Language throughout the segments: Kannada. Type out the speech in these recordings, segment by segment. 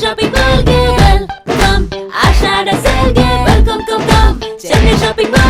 shopping mall girl. Come, Ashada Selge. Welcome, komm, come. Chennai shopping Ball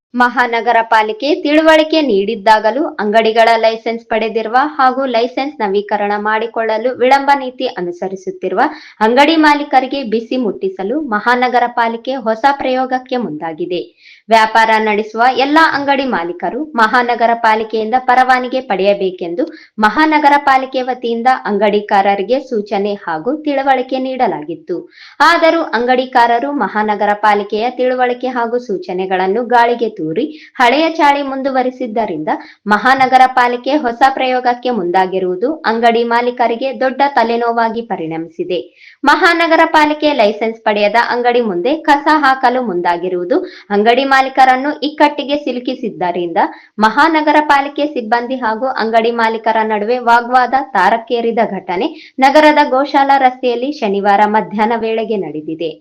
ಮಹಾನಗರ ಪಾಲಿಕೆ ತಿಳುವಳಿಕೆ ನೀಡಿದ್ದಾಗಲೂ ಅಂಗಡಿಗಳ ಲೈಸೆನ್ಸ್ ಪಡೆದಿರುವ ಹಾಗೂ ಲೈಸೆನ್ಸ್ ನವೀಕರಣ ಮಾಡಿಕೊಳ್ಳಲು ವಿಳಂಬ ನೀತಿ ಅನುಸರಿಸುತ್ತಿರುವ ಅಂಗಡಿ ಮಾಲೀಕರಿಗೆ ಬಿಸಿ ಮುಟ್ಟಿಸಲು ಮಹಾನಗರ ಪಾಲಿಕೆ ಹೊಸ ಪ್ರಯೋಗಕ್ಕೆ ಮುಂದಾಗಿದೆ. ವ್ಯಾಪಾರ ನಡೆಸುವ ಎಲ್ಲಾ ಅಂಗಡಿ ಮಾಲೀಕರು ಮಹಾನಗರ ಪಾಲಿಕೆಯಿಂದ ಪರವಾನಗಿ ಪಡೆಯಬೇಕೆಂದು ಮಹಾನಗರ ಪಾಲಿಕೆ ವತಿಯಿಂದ ಅಂಗಡಿಕಾರರಿಗೆ ಸೂಚನೆ ಹಾಗೂ ತಿಳುವಳಿಕೆ ನೀಡಲಾಗಿತ್ತು. ಆದರೂ ಅಂಗಡಿಕಾರರು ಮಹಾನಗರ ಪಾಲಿಕೆಯ ತಿಳುವಳಿಕೆ ಹಾಗೂ ಸೂಚನೆಗಳನ್ನು ಗಾಳಿಗೆ ತೂರಿ ಹಳೆಯ ಚಾಳಿ ಮುಂದುವರಿಸಿದ್ದರಿಂದ ಮಹಾನಗರ ಪಾಲಿಕೆ ಹೊಸ ಪ್ರಯೋಗಕ್ಕೆ ಮುಂದಾಗಿರುವುದು ಅಂಗಡಿ ಮಾಲೀಕರಿಗೆ ದೊಡ್ಡ ತಲೆನೋವಾಗಿ ಪರಿಣಮಿಸಿದೆ. ಮಹಾನಗರ ಪಾಲಿಕೆ ಲೈಸೆನ್ಸ್ ಪಡೆಯದ ಅಂಗಡಿ ಮುಂದೆ ಕಸ ಹಾಕಲು ಮುಂದಾಗಿರುವುದು ಅಂಗಡಿ ಮಾಲೀಕರನ್ನು ಇಕ್ಕಟ್ಟಿಗೆ ಸಿಲುಕಿಸಿದ್ದರಿಂದ ಮಹಾನಗರ ಪಾಲಿಕೆ ಸಿಬ್ಬಂದಿ ಹಾಗೂ ಅಂಗಡಿ ಮಾಲೀಕರ ನಡುವೆ ವಾಗ್ವಾದ ತಾರಕ್ಕೇರಿದ ಘಟನೆ ನಗರದ ಗೋಶಾಲಾ ರಸ್ತೆಯಲ್ಲಿ ಶನಿವಾರ ಮಧ್ಯಾಹ್ನ ವೇಳೆಗೆ ನಡೆದಿದೆ.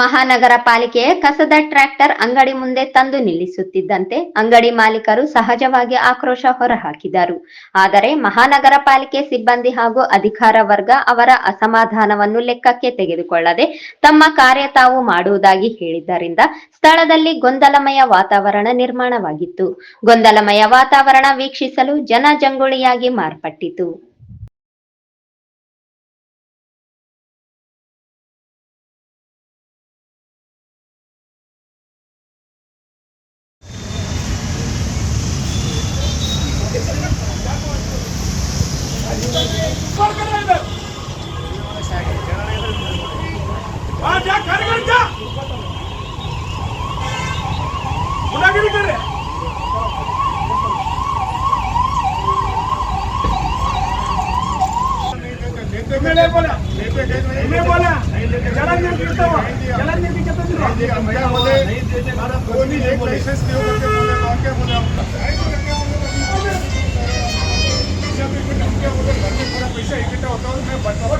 ಮಹಾನಗರ ಪಾಲಿಕೆಯ ಕಸದ ಟ್ರ್ಯಾಕ್ಟರ್ ಅಂಗಡಿ ಮುಂದೆ ತಂದು ನಿಲ್ಲಿಸುತ್ತಿದ್ದಂತೆ ಅಂಗಡಿ ಮಾಲೀಕರು ಸಹಜವಾಗಿ ಆಕ್ರೋಶ ಹೊರಹಾಕಿದರು. ಆದರೆ ಮಹಾನಗರ ಪಾಲಿಕೆ ಸಿಬ್ಬಂದಿ ಹಾಗೂ ಅಧಿಕಾರ ವರ್ಗ ಅವರ ಅಸಮಾಧಾನವನ್ನು ಲೆಕ್ಕಕ್ಕೆ ತೆಗೆದುಕೊಳ್ಳದೆ ತಮ್ಮ ಕಾರ್ಯ ತಾವು ಮಾಡುವುದಾಗಿ ಹೇಳಿದ್ದರಿಂದ ಸ್ಥಳದಲ್ಲಿ ಗೊಂದಲಮಯ ವಾತಾವರಣ ನಿರ್ಮಾಣವಾಗಿತ್ತು. ಗೊಂದಲಮಯ ವಾತಾವರಣ ವೀಕ್ಷಿಸಲು ಜನ ಜಂಗುಳಿಯಾಗಿ ಮಾರ್ಪಟ್ಟಿತು. गुंडागिरी कर रहे ಮೇಲೆ ಬೋಲ ಮೇಲೆ ಬೋಲ ಜಲಜ್ಞಾನ ಇರ್ತಾವ ಜಲಜ್ಞಾನ ಬಿಕ್ಕತ್ತಿದ್ರು ಮಹಿಳಾ ಮೊದಲೇ ಪೊಲೀಸ್ ಲೈಸೆನ್ಸ್ ನೀವು ಬಂದೆ ಮೊದಲೇ ಕಾಂಕೆ ಮೊದಲೇ के मुझे घर में पूरा पैसा इकट्ठा होता है मैं